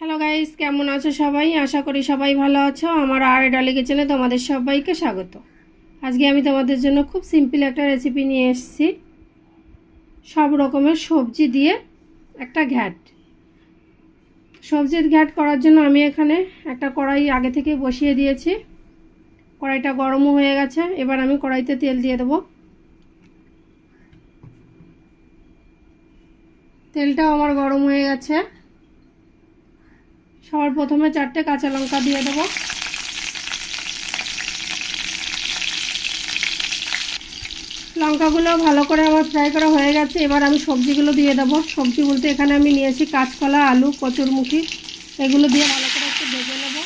Hello guys কেমন আছো সবাই? আশা করি সবাই ভালো আছো। আমার আর ডালি কিচেনে তোমাদের সবাইকে স্বাগত। আজকে আমি তোমাদের জন্য খুব সিম্পল একটা রেসিপি নিয়ে এসেছি। সব রকমের সবজি দিয়ে একটা ঘ্যাট। সবজির ঘ্যাট করার জন্য আমি এখানে একটা কড়াই আগে থেকে বসিয়ে দিয়েছি। কড়াইটা গরমও হয়ে গেছে। এবার আমি কড়াইতে তেল দিয়ে দেবো। তেলটাও আমার গরম হয়ে গেছে। সবার প্রথমে চারটে কাঁচা লঙ্কা দিয়ে দেবো। লঙ্কাগুলো ভালো করে আমার ফ্রাই করা হয়ে গেছে, এবার আমি সবজিগুলো দিয়ে দেবো। সবজি বলতে এখানে আমি নিয়েছি কাঁচকলা, আলু, কচুরমুখী, এগুলো দিয়ে ভালো করে একটু ভেজে নেব।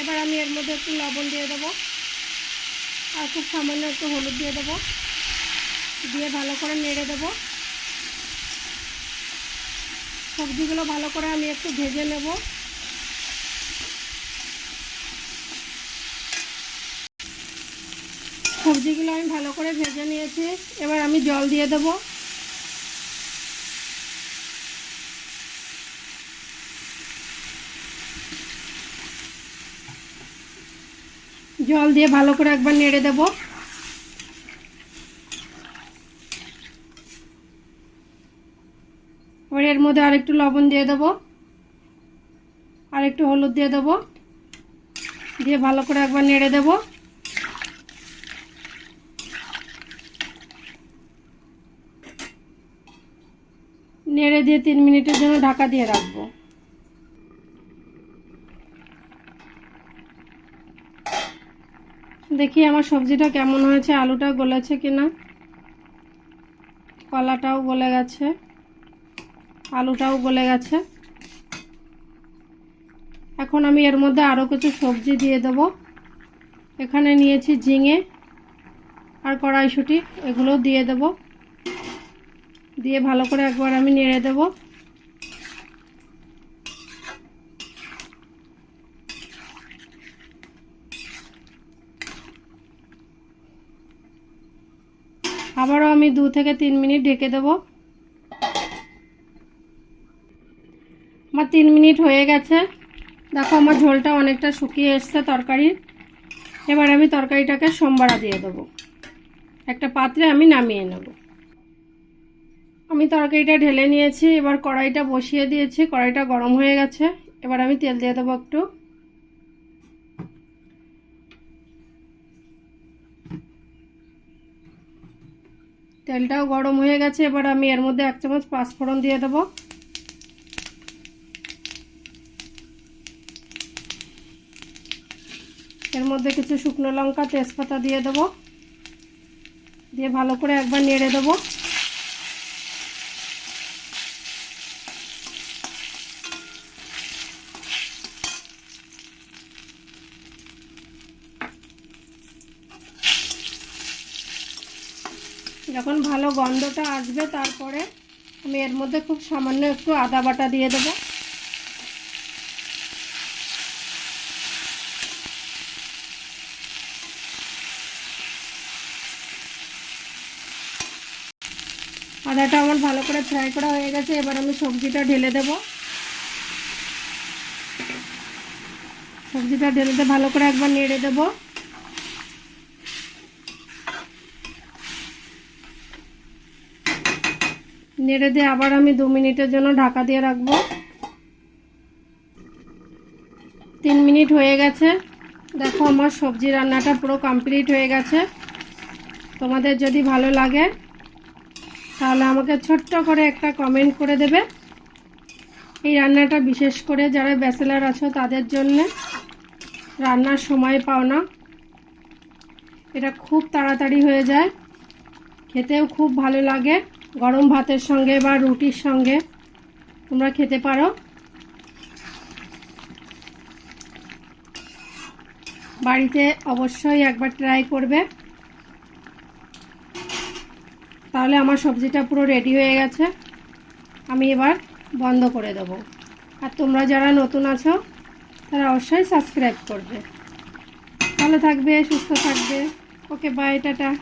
এবার আমি এর মধ্যে একটু লবণ দিয়ে দেবো। আর খুব সামান্য একটু হলুদ দিয়ে দেবো। দিয়ে ভালো করে নেড়ে দেবো। সবজিগুলো ভালো করে আমি একটু ভেজে নেব। সবজিগুলো আমি ভালো করে ভেজে নিয়েছি। এবার আমি জল দিয়ে দেবো। জল দিয়ে ভালো করে একবার নেড়ে দেব। এবার এর মধ্যে আরেকটু লবণ দিয়ে দেব। আর একটু হলুদ দিয়ে দেব। দিয়ে ভালো করে একবার নেড়ে দেব। নেড়ে দিয়ে তিন মিনিটের জন্য ঢাকা দিয়ে রাখব। দেখি আমার সবজিটা কেমন হয়েছে আলুটা গলেছে কিনা, কলাটাও গলে গেছে, আলুটাও গলে গেছে। এখন আমি এর মধ্যে আরও কিছু সবজি দিয়ে দেব। এখানে নিয়েছি ঝিঙে আর কড়াইশুটি, এগুলো দিয়ে দেব। দিয়ে ভালো করে একবার আমি নেড়ে দেবো। আবারও আমি দু থেকে তিন মিনিট ঢেকে দেব। আমার তিন মিনিট হয়ে গেছে। দেখো, আমার ঝোলটা অনেকটা শুকিয়ে এসছে তরকারির। এবার আমি তরকারিটাকে সোমবারা দিয়ে দেবো। একটা পাত্রে আমি নামিয়ে নেব। আমি তরকারিটা ঢেলে নিয়েছি, এবার কড়াইটা বসিয়ে দিয়েছি। কড়াইটা গরম হয়ে গেছে। এবার আমি তেল দিয়ে দেবো একটু। তেলটাও গরম হয়ে গেছে, এবার আমি এর মধ্যে এক চামচ পাঁচফোড়ন দিয়ে দেবো। এর মধ্যে কিছু শুকনো লঙ্কা, তেজপাতা দিয়ে দেবো। দিয়ে ভালো করে একবার নেড়ে দেবো। যখন ভালো গন্ধটা আসবে, তারপরে আমি এর মধ্যে খুব সামান্য একটু আদা বাটা দিয়ে দেবো। আদাটা আমার ভালো করে ফ্রাই করা হয়ে গেছে, এবার আমি সবজিটা ঢেলে দেব। সবজিটা ঢেলেতে ভালো করে একবার নেড়ে দেবো। নেড়ে দিয়ে আবার আমি দু মিনিটের জন্য ঢাকা দিয়ে রাখব। তিন মিনিট হয়ে গেছে। দেখো আমার সবজি রান্নাটা পুরো কমপ্লিট হয়ে গেছে। তোমাদের যদি ভালো লাগে, তাহলে আমাকে ছোট্ট করে একটা কমেন্ট করে দেবে। এই রান্নাটা বিশেষ করে যারা ব্যাচেলার আছো, তাদের জন্যে রান্নার সময় পাও না। এটা খুব তাড়াতাড়ি হয়ে যায়। খেতেও খুব ভালো লাগে। গরম ভাতের সঙ্গে বা রুটির সঙ্গে তোমরা খেতে পারো। বাড়িতে অবশ্যই একবার ট্রাই করবে। তাহলে আমার সবজিটা পুরো রেডি হয়ে গেছে। আমি এবার বন্ধ করে দেবো। আর তোমরা যারা নতুন আছো, তারা অবশ্যই সাবস্ক্রাইব করবে। ভালো থাকবে, সুস্থ থাকবে। Okay bye tata.